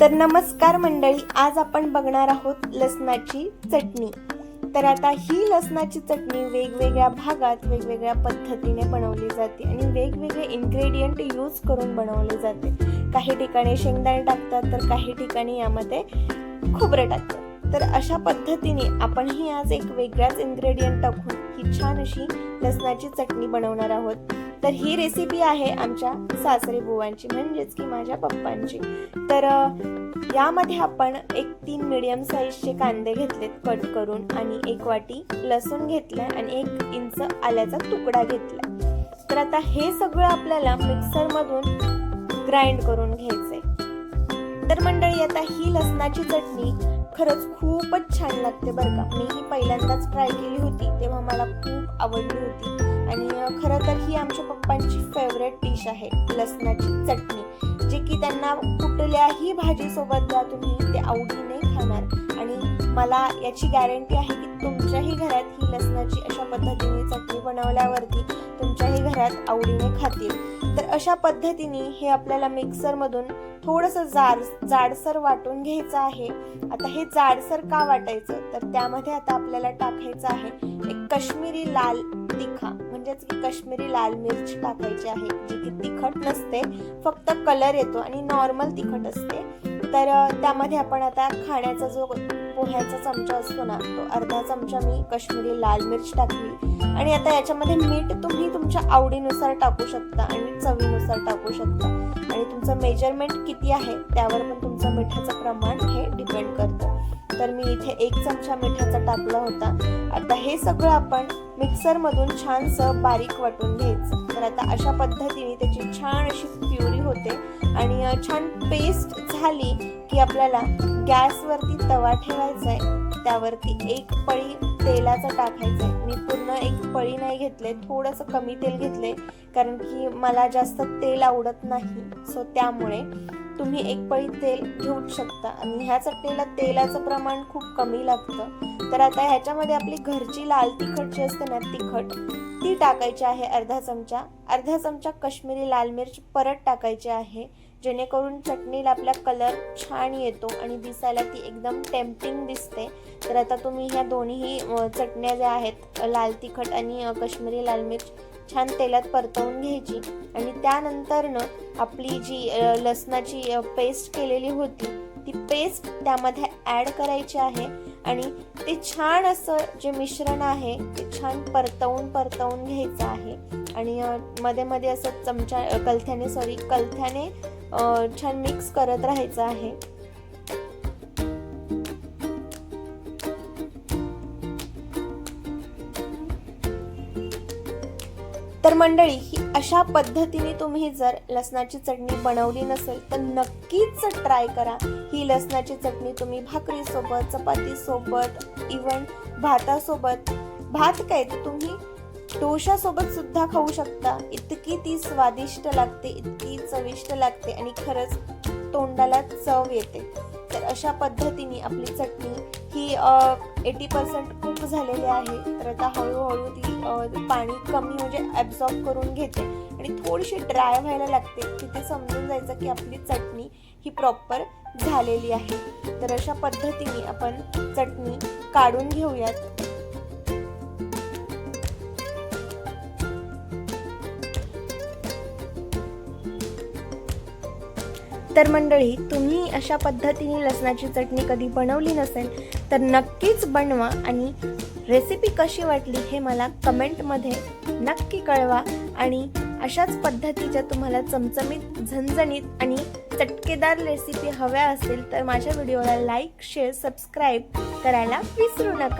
तर नमस्कार मंडळी आज आपण बघणार आहोत लसणाची चटणी. तर आता ही लसणाची चटणी वेगवेगळ्या भागात वेगवेगळ्या पद्धतीने बनवली जाते आणि वेगवेगळे इन्ग्रेडियंट यूज करून बनवली जाते. काही ठिकाणी शेंगदाणे टाकतात तर काही ठिकाणी यामध्ये खोबरं टाकतात. तर अशा पद्धतीने आपणही आज एक वेगळाच इन्ग्रेडियंट टाकून ही छान अशी लसणाची चटणी बनवणार आहोत. तर ही रेसिपी आहे आमच्या सासरे बुवांची म्हणजेच की माझ्या पप्पांची. तर यामध्ये आपण एक तीन मिडियम साईजचे कांदे घेतलेत कट करून आणि एक वाटी लसूण घेतलाय आणि एक इंच आल्याचा तुकडा घेतलाय. तर आता हे सगळं आपल्याला मिक्सरमधून ग्राइंड करून घ्यायचंय. तर मंडळी आता ही लसणाची चटणी खरंच खूपच छान लागते बरं का. मी ही पहिल्यांदाच ट्राय केली होती तेव्हा मला खूप आवडली होती. आणि खरं तर ही आमच्या पप्पांची फेवरेट डिश आहे लसणाची चटणी जे की त्यांना कुठल्याही भाजीसोबत जा तुम्ही ते आवडीने खाणार. आणि मला याची गॅरंटी आहे तुमच्याही घरात ही लसणाची अशा पद्धतीने चटणी बनवल्यावरती तुमच्याही घरात आवडीने खातील. तर अशा पद्धतीने हे आपल्याला मिक्सरमधून थोडंसं जाड जाडसर वाटून घ्यायचं आहे. आता हे जाडसर का वाटायचं? तर त्यामध्ये आता आपल्याला टाकायचं आहे एक कश्मीरी लाल तिखा. म्हणजेच की कश्मीरी लाल मिरच टाकायची आहे जी की तिखट नसते फक्त कलर येतो आणि नॉर्मल तिखट असते. तर त्यामध्ये आपण आता खाण्याचा जो पोह्याचा चमचा असतो ना तो अर्धा चमचा मी कश्मीरी लाल मिरच टाकली. आणि आता याच्यामध्ये मीठ तुम्ही तुमच्या आवडीनुसार टाकू शकता आणि चवीनुसार टाकू शकता. आणि तुमचं मेजरमेंट किती आहे त्यावर पण तुमचं मिठाचं प्रमाण हे डिपेंड करतं. तर मी इथे एक चमचा मिठाचा टाकला होता. आता हे सगळं आपण मिक्सरमधून छानसं बारीक वाटून घ्यायचं. तर आता अशा पद्धतीने त्याची छान अशी प्युरी होते. आणि छान पेस्ट झाली की आपल्याला गॅसवरती तवा ठेवायचा आहे त्यावरती एक पळी तेलाचं टाकायचं आहे मी पूर्ण एक पळी नाही घेतले थोडंसं कमी तेल घेतले कारण की मला जास्त तेल आवडत नाही. सो त्यामुळे तुम्ही एक पळी तेल घेऊ शकता. आणि ह्या चटणीला तेलाचं प्रमाण खूप कमी लागतं. तर आता ह्याच्यामध्ये आपली घरची लाल तिखट जी असते ना तिखट ती टाकायची आहे अर्धा चमचा. अर्धा चमचा कश्मीरी लाल मिर्च परत टाकायची आहे. जेणेकरून चटणीला आपला कलर छान येतो आणि दिसायला ती एकदम टेम्पटिंग दिसते. तर आता तुम्ही ह्या दोन्ही चटण्या ज्या आहेत लाल तिखट आणि अ, कश्मीरी लाल मिर्च छान तेलात परतवून घ्यायची. आणि त्यानंतरनं आपली जी लसणाची पेस्ट केलेली होती ती पेस्ट त्यामध्ये ॲड करायची आहे. आणि ते छान असं जे मिश्रण आहे ते छान परतवून परतवून घ्यायचं आहे. आणि मध्ये मध्ये असं चमचा कलथ्याने सॉरी कलथ्याने छान मिक्स करत राहायचं आहे. तर मंडळी ही अशा पद्धतीने तुम्ही जर लसणाची चटणी बनवली नसेल तर नक्कीच ट्राय करा. ही लसणाची चटणी तुम्ही भाकरीसोबत चपातीसोबत इवन भातासोबत भात काय तर तुम्ही डोशासोबत सुद्धा खाऊ शकता. इतकी ती स्वादिष्ट लागते इतकी चविष्ट लागते आणि खरंच तोंडाला चव येते. तर अशा पद्धतीने आपली चटणी ही एटी पर्सेंट कुक झालेली आहे. तर आता हळूहळू ती पाणी कमी म्हणजे ॲब्झॉर्ब करून घेते. आणि थोडीशी ड्राय व्हायला लागते तिथे समजून जायचं की आपली चटणी ही प्रॉपर झालेली आहे. तर अशा पद्धतीने आपण चटणी काढून घेऊयात. तर मंडळी तुम्ही अशा पद्धतीने लसणाची चटणी कधी बनवली नसेल तर नक्कीच बनवा आणि रेसिपी कशी वाटली हे मला कमेंटमध्ये नक्की कळवा आणि अशाच पद्धतीच्या तुम्हाला चमचमीत झणझणीत आणि चटकेदार रेसिपी हव्या असेल तर माझ्या व्हिडिओला लाईक शेअर सबस्क्राईब करायला विसरू नका.